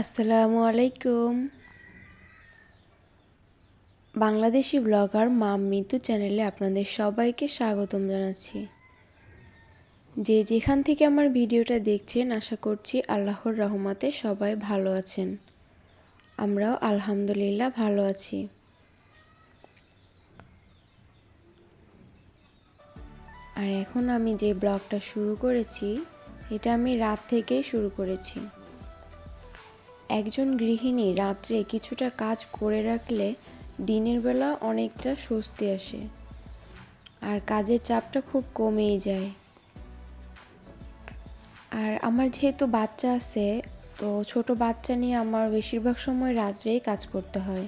আসসালামু আলাইকুম। বাংলাদেশি ব্লগার মাম মিতু চ্যানেলে আপনাদের সবাইকে স্বাগতম জানাচ্ছি। যে যেখান থেকে আমার ভিডিওটা দেখছেন, আশা করছি আল্লাহর রহমতে সবাই ভালো আছেন। আমরাও আলহামদুলিল্লাহ ভালো আছি। আর এখন আমি যে ব্লগটা শুরু করেছি, এটা আমি রাত থেকেই শুরু করেছি। একজন গৃহিণী রাত্রে কিছুটা কাজ করে রাখলে দিনের বেলা অনেকটা স্বস্তি আসে। আর কাজের চাপটা খুব কমেই যায়। আর আমার যেহেতু বাচ্চা আছে, তো ছোট বাচ্চা নিয়ে আমার বেশিরভাগ সময় রাত্রেই কাজ করতে হয়।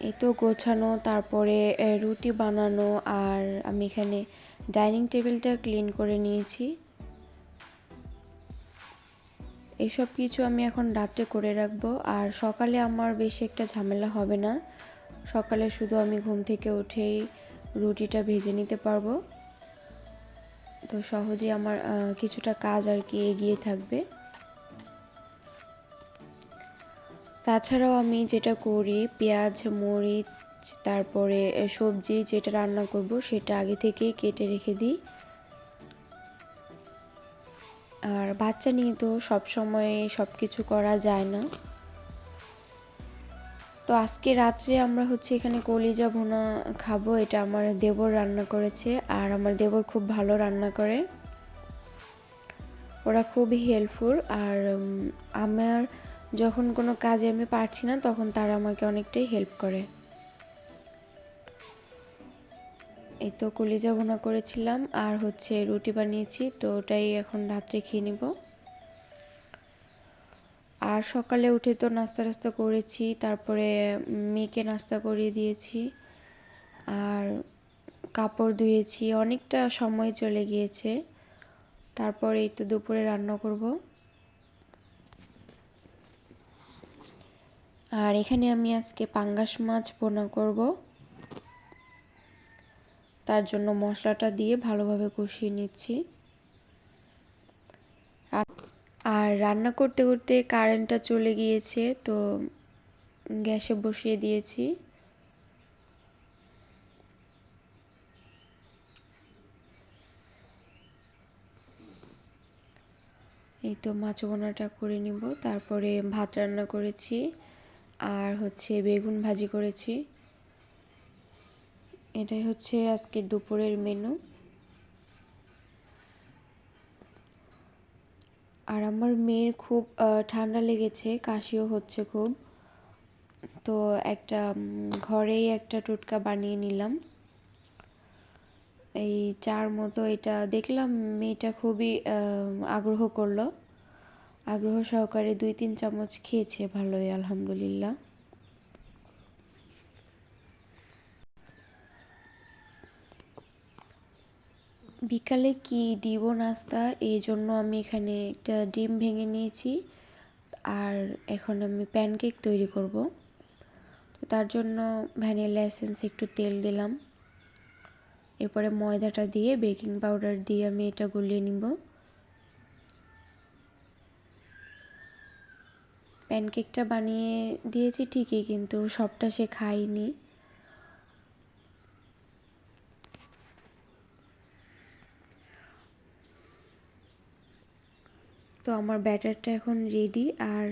এই তো গোছানো, তারপরে রুটি বানানো, আর আমি এখানে ডাইনিং টেবিলটা ক্লিন করে নিয়েছি। এসব কিছু আমি এখন রাত্রে করে রাখব। আর সকালে আমার বেশি একটা ঝামেলা হবে না। সকালে শুধু আমি ঘুম থেকে উঠেই রুটিটা ভেজে নিতে পারব। তো সহজে আমার কিছুটা কাজ আর কি এগিয়ে থাকবে। তাছাড়াও আমি যেটা করি, পেঁয়াজ, মরিচ, তারপরে সবজি যেটা রান্না করব, সেটা আগে থেকেই কেটে রেখে দিই। আর বাচ্চা নিয়ে তো সব সময় সব কিছু করা যায় না। তো আজকে রাত্রে আমরা হচ্ছে এখানে কলিজা ভুনা খাব, এটা আমার দেবর রান্না করেছে আর আমার দেবর খুব ভালো রান্না করে। ওরা খুবই হেল্পফুল আর আমার যখন কোনো কাজে আমি পারছি না, তখন তারা আমাকে অনেকটাই হেল্প করে। এই তো কলিজা ভুনা করেছিলাম, আর হচ্ছে রুটি বানিয়েছি, তো ওটাই এখন রাত্রে খেয়ে নিব। আর সকালে উঠে তো নাস্তা টাস্তা করেছি, তারপরে মেয়েকে নাস্তা করিয়ে দিয়েছি, আর কাপড় ধুয়েছি, অনেকটা সময় চলে গিয়েছে। তারপরে এই তো দুপুরে রান্না করব। আর এখানে আমি আজকে পাঙ্গাস মাছ বোনা করব। তার জন্য মশলাটা দিয়ে ভালোভাবে কষিয়ে নিচ্ছি। আর রান্না করতে করতে কারেন্টটা চলে গিয়েছে, তো গ্যাসে বসিয়ে দিয়েছি। এই তো মাছ বোনাটা করে নিব, তারপরে ভাত রান্না করেছি, আর হচ্ছে বেগুন ভাজি করেছি। এটাই হচ্ছে আজকে দুপুরের মেনু আর আমার মেয়ের খুব ঠান্ডা লেগেছে, কাশিও হচ্ছে খুব। তো একটা ঘরেই একটা টোটকা বানিয়ে নিলাম। এই চার মতো এটা, দেখলাম মেয়েটা খুবই আগ্রহ করল। আগ্রহ সহকারে দুই তিন চামচ খেয়েছে, ভালোই, আলহামদুলিল্লাহ। বিকালে কি দিব নাস্তা? এই জন্য আমি এখানে একটা ডিম ভেঙে নিয়েছি। আর এখন আমি প্যানকেক তৈরি করব। তো তার জন্য ভ্যানিলা এসেন্স একটু তেল দিলাম। এরপরে ময়দাটা দিয়ে, বেকিং পাউডার দিয়ে আমি এটা গুলিয়ে নিব। প্যানকেকটা বানিয়ে দিয়েছি ঠিকই, কিন্তু সবটা সে খায়নি। তো আমার ব্যাটারটা এখন রেডি আর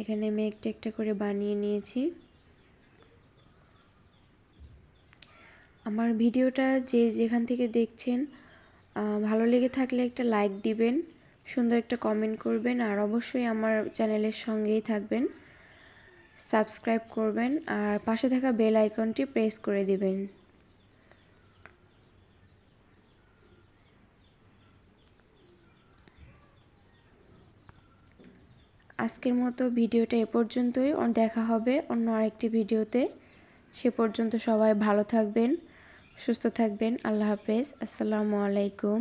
এখানে আমি একটা একটা করে বানিয়ে নিয়েছি। আমার ভিডিওটা যে যেখান থেকে দেখছেন ভালো লেগে থাকলে একটা লাইক দিবেন, সুন্দর একটা কমেন্ট করবেন আর অবশ্যই আমার চ্যানেলের সঙ্গেই থাকবেন সাবস্ক্রাইব করবেন আর পাশে থাকা বেল আইকনটি প্রেস করে দিবেন। আজকের মতো ভিডিওটা এ পর্যন্তই। দেখা হবে অন্য আরেকটি ভিডিওতে। সে পর্যন্ত সবাই ভালো থাকবেন, সুস্থ থাকবেন। আল্লাহ হাফেজ। আসসালামু আলাইকুম।